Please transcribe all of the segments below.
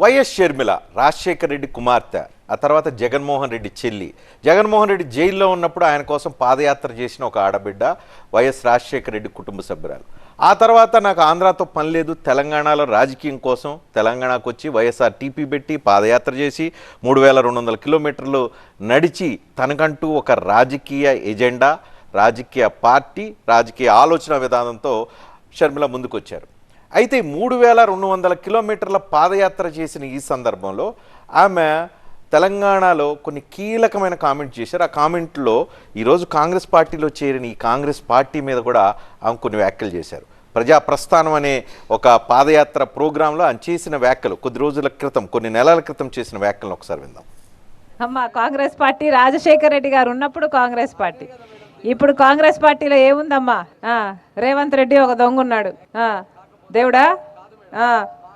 YS Sharmila Rajasekhara Reddy కుమార్తె ఆ తర్వాత జగన్మోహన్ రెడ్డి చెల్లి. జగన్మోహన్ రెడ్డి జైల్లో ఉన్నప్పుడు ఆయన కోసం పాదయాత్ర చేసిన ఒక ఆడబిడ్డ వైఎస్ రాజశేఖర రెడ్డి కుటుంబ సభ్యురాలు. ఆ తర్వాత నాకు ఆంధ్రాతో పని లేదు తెలంగాణలో రాజకీయం కోసం తెలంగాణకు వచ్చి వైఎస్ఆర్ టీపీ పెట్టి పాదయాత్ర చేసి మూడు వేల రెండు వందల కిలోమీటర్లు నడిచి తనకంటూ ఒక రాజకీయ ఎజెండా రాజకీయ పార్టీ రాజకీయ ఆలోచన విధానంతో షర్మిల ముందుకొచ్చారు. అయితే మూడు వేల రెండు వందల కిలోమీటర్ల పాదయాత్ర చేసిన ఈ సందర్భంలో ఆమె తెలంగాణలో కొన్ని కీలకమైన కామెంట్ చేశారు. ఆ కామెంట్లో ఈరోజు కాంగ్రెస్ పార్టీలో చేరిన ఈ కాంగ్రెస్ పార్టీ మీద కూడా ఆమె కొన్ని వ్యాఖ్యలు చేశారు. ప్రజా ప్రస్థానం అనే ఒక పాదయాత్ర ప్రోగ్రాంలో ఆయన చేసిన వ్యాఖ్యలు కొద్ది రోజుల క్రితం కొన్ని నెలల క్రితం చేసిన వ్యాఖ్యలను ఒకసారి విందాం. అమ్మ కాంగ్రెస్ పార్టీ రాజశేఖర రెడ్డి గారు ఉన్నప్పుడు కాంగ్రెస్ పార్టీ. ఇప్పుడు కాంగ్రెస్ పార్టీలో ఏముందమ్మా? రేవంత్ రెడ్డి ఒక దొంగ ఉన్నాడు దేవుడా?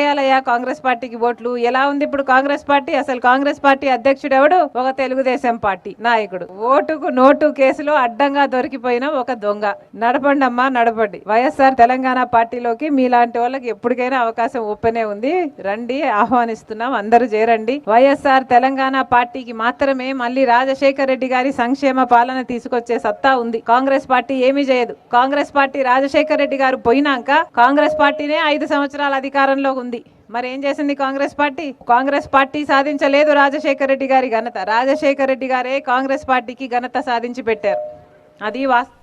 ఎందుకేయాలయ్యా కాంగ్రెస్ పార్టీకి ఓట్లు? ఎలా ఉంది ఇప్పుడు కాంగ్రెస్ పార్టీ? అసలు కాంగ్రెస్ పార్టీ అధ్యక్షుడు ఎవడు ఒక తెలుగుదేశం పార్టీ నాయకుడు. ఓటుకు నోటు కేసులో అడ్డంగా దొరికిపోయిన ఒక దొంగ. నడపండి అమ్మా నడపండి. వైఎస్ఆర్ తెలంగాణ పార్టీలోకి మీలాంటి వాళ్ళకి ఎప్పటికైనా అవకాశం ఓపెనే ఉంది. రండి ఆహ్వానిస్తున్నాం. అందరూ చేరండి. వైఎస్ఆర్ తెలంగాణ పార్టీకి మాత్రమే మళ్ళీ రాజశేఖర్ రెడ్డి గారి సంక్షేమ పాలన తీసుకొచ్చే సత్తా ఉంది. కాంగ్రెస్ పార్టీ ఏమీ చేయదు. కాంగ్రెస్ పార్టీ రాజశేఖర్ రెడ్డి గారు పోయినాక కాంగ్రెస్ పార్టీనే ఐదు సంవత్సరాల అధికారంలో ఉంది. మరి ఏం చేసింది కాంగ్రెస్ పార్టీ? కాంగ్రెస్ పార్టీ సాధించలేదు రాజశేఖర రెడ్డి గారి ఘనత. రాజశేఖర రెడ్డి గారే కాంగ్రెస్ పార్టీకి ఘనత సాధించి పెట్టారు. అది వాస్తవం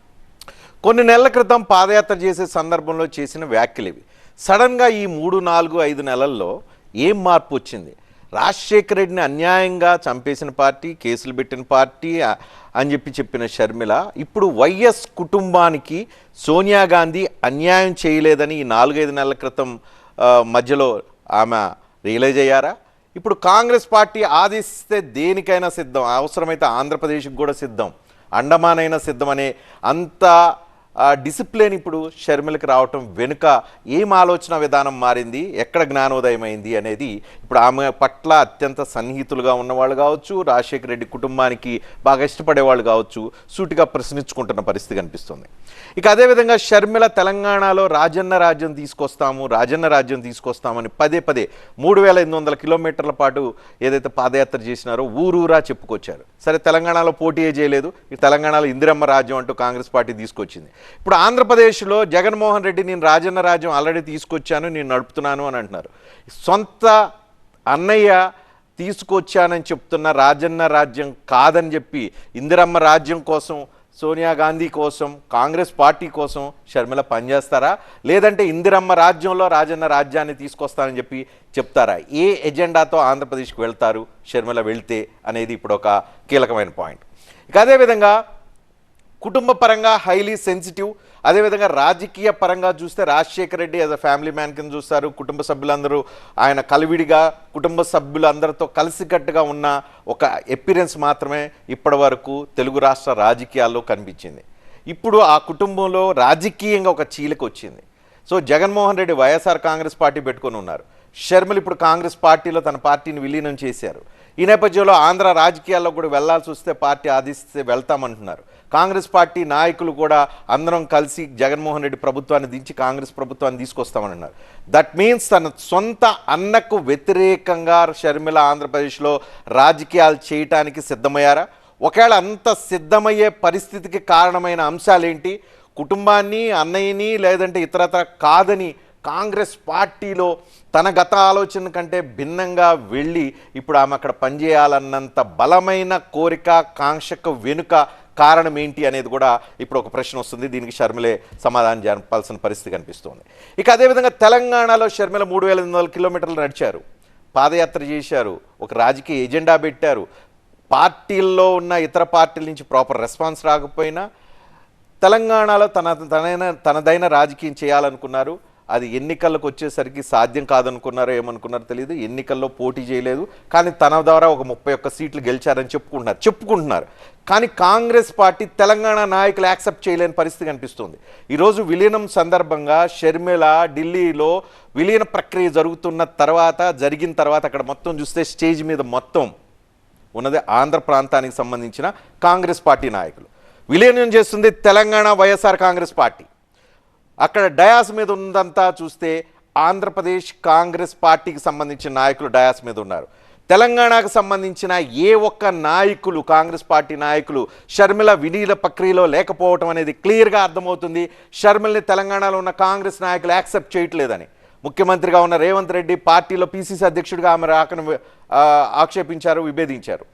కొన్ని నెలల క్రితం పాదయాత్ర చేసే సందర్భంలో చేసిన వ్యాఖ్యలు ఇవి. సడన్గా ఈ మూడు నాలుగు ఐదు నెలల్లో ఏం మార్పు వచ్చింది? రాజశేఖర రెడ్డిని అన్యాయంగా చంపేసిన పార్టీ కేసులు పెట్టిన పార్టీ అని చెప్పి చెప్పిన షర్మిల ఇప్పుడు వైఎస్ కుటుంబానికి సోనియా గాంధీ అన్యాయం చేయలేదని ఈ నాలుగైదు నెలల క్రితం మధ్యలో ఆమె రియలైజ్ అయ్యారా? ఇప్పుడు కాంగ్రెస్ పార్టీ ఆదేశిస్తే దేనికైనా సిద్ధం. అవసరమైతే ఆంధ్రప్రదేశ్కి కూడా సిద్ధం. అండమానైనా సిద్ధం అనే అంత డిసిప్లిన్ ఇప్పుడు షర్మిలకి రావటం వెనుక ఏం ఆలోచన విధానం మారింది? ఎక్కడ జ్ఞానోదయం అయింది అనేది ఇప్పుడు ఆమె పట్ల అత్యంత సన్నిహితులుగా ఉన్నవాళ్ళు కావచ్చు రాజశేఖర రెడ్డి కుటుంబానికి బాగా ఇష్టపడే వాళ్ళు కావచ్చు సూటిగా ప్రశ్నించుకుంటున్న పరిస్థితి కనిపిస్తుంది. ఇక అదేవిధంగా షర్మిల తెలంగాణలో రాజన్న రాజ్యం తీసుకొస్తాము రాజన్న రాజ్యం తీసుకొస్తామని పదే పదే మూడు వేల ఎనిమిది వందల కిలోమీటర్ల పాటు ఏదైతే పాదయాత్ర చేసినారో ఊరూరా చెప్పుకొచ్చారు. సరే తెలంగాణలో పోటీ చేయలేదు ఈ తెలంగాణలో ఇందిరమ్మ రాజ్యం అంటూ కాంగ్రెస్ పార్టీ తీసుకొచ్చింది. ఇప్పుడు ఆంధ్రప్రదేశ్లో జగన్మోహన్ రెడ్డి నేను రాజన్న రాజ్యం ఆల్రెడీ తీసుకొచ్చాను నేను నడుపుతున్నాను అని అంటున్నారు. సొంత అన్నయ్య తీసుకొచ్చానని చెప్తున్న రాజన్న రాజ్యం కాదని చెప్పి ఇందిరమ్మ రాజ్యం కోసం సోనియా గాంధీ కోసం కాంగ్రెస్ పార్టీ కోసం షర్మిల పనిచేస్తారా? లేదంటే ఇందిరమ్మ రాజ్యంలో రాజన్న రాజ్యాన్ని తీసుకొస్తానని చెప్పి చెప్తారా? ఏ ఎజెండాతో ఆంధ్రప్రదేశ్కి వెళ్తారు షర్మిల వెళ్తే అనేది ఇప్పుడు ఒక కీలకమైన పాయింట్. ఇక అదేవిధంగా కుటుంబ పరంగా హైలీ సెన్సిటివ్ అదేవిధంగా రాజకీయ పరంగా చూస్తే Rajasekhara Reddy as a family man కింద చూస్తారు. కుటుంబ సభ్యులందరూ ఆయన కలివిడిగా కుటుంబ సభ్యులందరితో కలిసికట్టుగా ఉన్న ఒక ఎపిరెన్స్ మాత్రమే ఇప్పటి వరకు తెలుగు రాష్ట్ర రాజకీయాల్లో కనిపించింది. ఇప్పుడు ఆ కుటుంబంలో రాజకీయంగా ఒక చీలిక వచ్చింది. So Jaganmohan Reddy YSR Congress party పెట్టుకొని ఉన్నారు. షర్మిల ఇప్పుడు కాంగ్రెస్ పార్టీలో తన పార్టీని విలీనం చేశారు. ఈ నేపథ్యంలో ఆంధ్ర రాజకీయాల్లో కూడా వెళ్ళాల్సి వస్తే పార్టీ ఆదేశిస్తే వెళ్తామంటున్నారు. కాంగ్రెస్ పార్టీ నాయకులు కూడా అందరం కలిసి జగన్మోహన్ రెడ్డి ప్రభుత్వాన్ని దించి కాంగ్రెస్ ప్రభుత్వాన్ని తీసుకొస్తామన్నారు. దట్ మీన్స్ తన సొంత అన్నకు వ్యతిరేకంగా షర్మిల ఆంధ్రప్రదేశ్లో రాజకీయాలు చేయటానికి సిద్ధమయ్యారా? ఒకవేళ అంత సిద్ధమయ్యే పరిస్థితికి కారణమైన అంశాలేంటి? కుటుంబాన్ని అన్నయ్యని లేదంటే ఇతరత్ర కాదని కాంగ్రెస్ పార్టీలో తన గత ఆలోచన కంటే భిన్నంగా వెళ్ళి ఇప్పుడు ఆమె అక్కడ పనిచేయాలన్నంత బలమైన కోరిక కాంక్షకు వెనుక కారణం ఏంటి అనేది కూడా ఇప్పుడు ఒక ప్రశ్న వస్తుంది. దీనికి షర్మిలే సమాధానం చెప్పాల్సిన పరిస్థితి కనిపిస్తోంది. ఇక అదేవిధంగా తెలంగాణలో షర్మిల మూడు వేల ఎనిమిది వందల కిలోమీటర్లు నడిచారు. పాదయాత్ర చేశారు. ఒక రాజకీయ ఎజెండా పెట్టారు. పార్టీల్లో ఉన్న ఇతర పార్టీల నుంచి ప్రాపర్ రెస్పాన్స్ రాకపోయినా తెలంగాణలో తన తనైన తనదైన రాజకీయం చేయాలనుకున్నారు. అది ఎన్నికలకు వచ్చేసరికి సాధ్యం కాదనుకున్నారో ఏమనుకున్నారో తెలియదు ఎన్నికల్లో పోటీ చేయలేదు. కానీ తన ద్వారా ఒక ముప్పై ఒక్క సీట్లు గెలిచారని చెప్పుకుంటున్నారు చెప్పుకుంటున్నారు. కానీ కాంగ్రెస్ పార్టీ తెలంగాణ నాయకులు యాక్సెప్ట్ చేయలేని పరిస్థితి కనిపిస్తుంది. ఈరోజు విలీనం సందర్భంగా షర్మిల ఢిల్లీలో విలీన ప్రక్రియ జరుగుతున్న తర్వాత జరిగిన తర్వాత అక్కడ మొత్తం చూస్తే స్టేజ్ మీద మొత్తం ఉన్నది ఆంధ్ర ప్రాంతానికి సంబంధించిన కాంగ్రెస్ పార్టీ నాయకులు. విలీనం చేస్తుంది తెలంగాణ వైఎస్ఆర్ కాంగ్రెస్ పార్టీ. అక్కడ డయాస్ మీద ఉన్నదంతా చూస్తే ఆంధ్రప్రదేశ్ కాంగ్రెస్ పార్టీకి సంబంధించిన నాయకులు డయాస్ మీద ఉన్నారు. తెలంగాణకు సంబంధించిన ఏ ఒక్క నాయకులు కాంగ్రెస్ పార్టీ నాయకులు షర్మిల వినీల ప్రక్రియలో లేకపోవటం అనేది క్లియర్గా అర్థమవుతుంది. షర్మిల్ని తెలంగాణలో ఉన్న కాంగ్రెస్ నాయకులు యాక్సెప్ట్ చేయట్లేదని. ముఖ్యమంత్రిగా ఉన్న రేవంత్ రెడ్డి పార్టీలో పీసీసీ అధ్యక్షుడిగా ఆమె రాకను ఆక్షేపించారు విభేదించారు.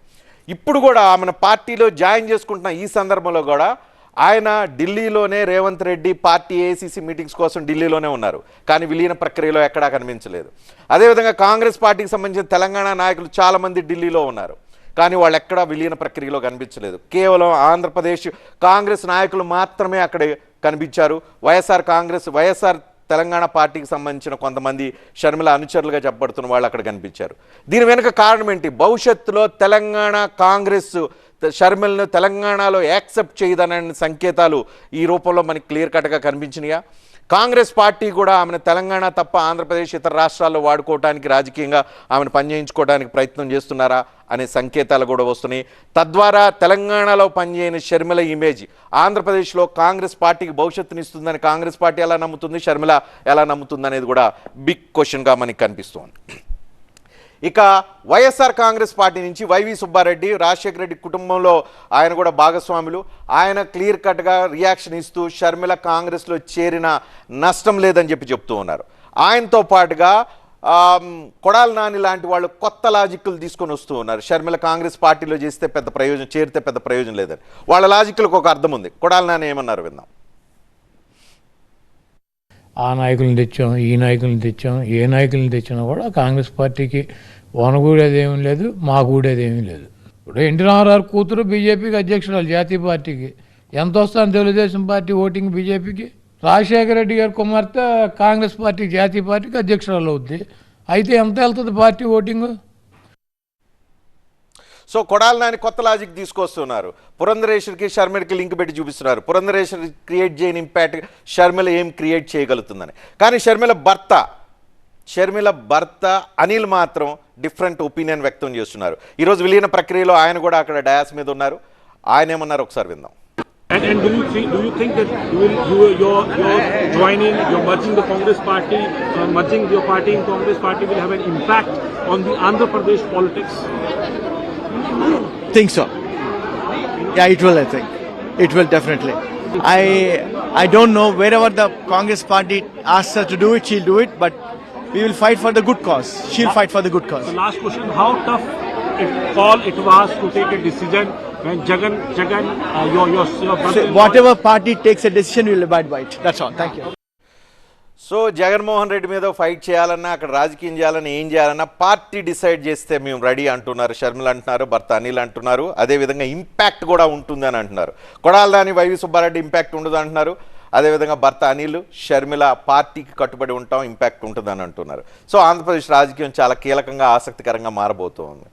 ఇప్పుడు కూడా ఆమెను పార్టీలో జాయిన్ చేసుకుంటున్న ఈ సందర్భంలో కూడా ఆయన ఢిల్లీలోనే Revanth Reddy party ACC meetings కోసం ఢిల్లీలోనే ఉన్నారు. కానీ విలీన ప్రక్రియలో ఎక్కడా కనిపించలేదు. అదేవిధంగా కాంగ్రెస్ పార్టీకి సంబంధించిన తెలంగాణ నాయకులు చాలామంది ఢిల్లీలో ఉన్నారు. కానీ వాళ్ళు ఎక్కడా విలీన ప్రక్రియలో కనిపించలేదు. కేవలం ఆంధ్రప్రదేశ్ కాంగ్రెస్ నాయకులు మాత్రమే అక్కడ కనిపించారు. వైఎస్ఆర్ కాంగ్రెస్ వైఎస్ఆర్ తెలంగాణ పార్టీకి సంబంధించిన కొంతమంది షర్మిల అనుచరులుగా చెప్పబడుతున్న వాళ్ళు అక్కడ కనిపించారు. దీని వెనుక కారణం ఏంటి? భవిష్యత్తులో తెలంగాణ కాంగ్రెస్ షర్మిలను తెలంగాణలో యాక్సెప్ట్ చేయదనే సంకేతాలు ఈ రూపంలో మనకి క్లియర్ కట్గా కనిపించినాయా? కాంగ్రెస్ పార్టీ కూడా ఆమెను తెలంగాణ తప్ప ఆంధ్రప్రదేశ్ ఇతర రాష్ట్రాల్లో వాడుకోవడానికి రాజకీయంగా ఆమెను పనిచేయించుకోవడానికి ప్రయత్నం చేస్తున్నారా అనే సంకేతాలు కూడా వస్తున్నాయి. తద్వారా తెలంగాణలో పనిచేయని షర్మిల ఇమేజ్ ఆంధ్రప్రదేశ్లో కాంగ్రెస్ పార్టీకి భవిష్యత్తునిస్తుందని కాంగ్రెస్ పార్టీ ఎలా నమ్ముతుంది షర్మిల ఎలా నమ్ముతుంది అనేది కూడా బిగ్ క్వశ్చన్గా మనకి కనిపిస్తోంది. ఇక వైఎస్ఆర్ కాంగ్రెస్ పార్టీ నుంచి వైవి సుబ్బారెడ్డి రాజశేఖర రెడ్డి కుటుంబంలో ఆయన కూడా భాగస్వాములు. ఆయన క్లియర్ కట్గా రియాక్షన్ ఇస్తూ షర్మిల కాంగ్రెస్లో చేరిన నష్టం లేదని చెప్పి చెప్తూ ఉన్నారు. ఆయనతో పాటుగా కొడాల నాని లాంటి వాళ్ళు కొత్త లాజిక్లు తీసుకొని వస్తూ ఉన్నారు. షర్మిల కాంగ్రెస్ పార్టీలో చేస్తే పెద్ద ప్రయోజనం చేరితే పెద్ద ప్రయోజనం లేదని. వాళ్ళ లాజిక్లకు ఒక అర్థం ఉంది. కొడాల నాని ఏమన్నారు విందాం. ఆ నాయకులను తెచ్చాం ఈ నాయకుల్ని తెచ్చాం ఏ నాయకుల్ని తెచ్చినా కూడా కాంగ్రెస్ పార్టీకి వనగూడేదేమీ లేదు మా ఏమీ లేదు. ఇప్పుడు ఎన్టీ రామారావు కూతురు బీజేపీకి అధ్యక్షురాలు జాతీయ పార్టీకి. ఎంత వస్తాను తెలుగుదేశం పార్టీ ఓటింగ్ బీజేపీకి? రాజశేఖర రెడ్డి గారి కుమార్తె కాంగ్రెస్ పార్టీ జాతీయ పార్టీకి అధ్యక్షురాలు అవుద్ది. అయితే ఎంత వెళ్తుంది party voting? So Kodali Nani కొత్త లాజిక్ తీసుకొస్తున్నారు. పురంధరేశ్వరికి షర్మిలకి లింక్ పెట్టి చూపిస్తున్నారు. పురంధరేశ్వరి క్రియేట్ చేయని ఇంపాక్ట్ షర్మిల ఏం క్రియేట్ చేయగలుగుతుందని. కానీ షర్మిల భర్త షర్మిల భర్త అనిల్ మాత్రం డిఫరెంట్ ఒపీనియన్ వ్యక్తం చేస్తున్నారు. ఈరోజు విలీన ప్రక్రియలో ఆయన కూడా అక్కడ డయాస్ మీద ఉన్నారు. ఆయన ఏమన్నారు ఒకసారి విందాం. And, and do you think do you think that you will you your, your joining your merging the Congress party uh, merging your party in Congress party will have an impact on the Andhra Pradesh politics? Think so. Yeah, it will. I think it will definitely. I I don't know wherever the Congress party asks her to do it, she'll do it. But we will fight for the good cause. She'll fight for the good cause. The last question: How tough it call it was to take a decision when Jagan Jagan uh, your your your So brother whatever party takes a decision, we'll abide by it. That's all. Thank you. So Jaganmohan Reddy మీద fight చేయాలన్నా అక్కడ రాజకీయం చేయాలన్నా ఏం చేయాలన్నా party decide చేస్తే మేము ready అంటున్నారు. షర్మిల అంటున్నారు భర్త అనిల్ అంటున్నారు. అదేవిధంగా ఇంపాక్ట్ కూడా ఉంటుందని అంటున్నారు. కొడాల దాని వైవి సుబ్బారెడ్డి ఇంపాక్ట్ ఉండదు అంటున్నారు. అదేవిధంగా భర్త అనిల్ షర్మిల పార్టీకి కట్టుబడి ఉంటాం ఇంపాక్ట్ ఉంటుందని అంటున్నారు. సో ఆంధ్రప్రదేశ్ రాజకీయం చాలా కీలకంగా ఆసక్తికరంగా మారబోతోంది.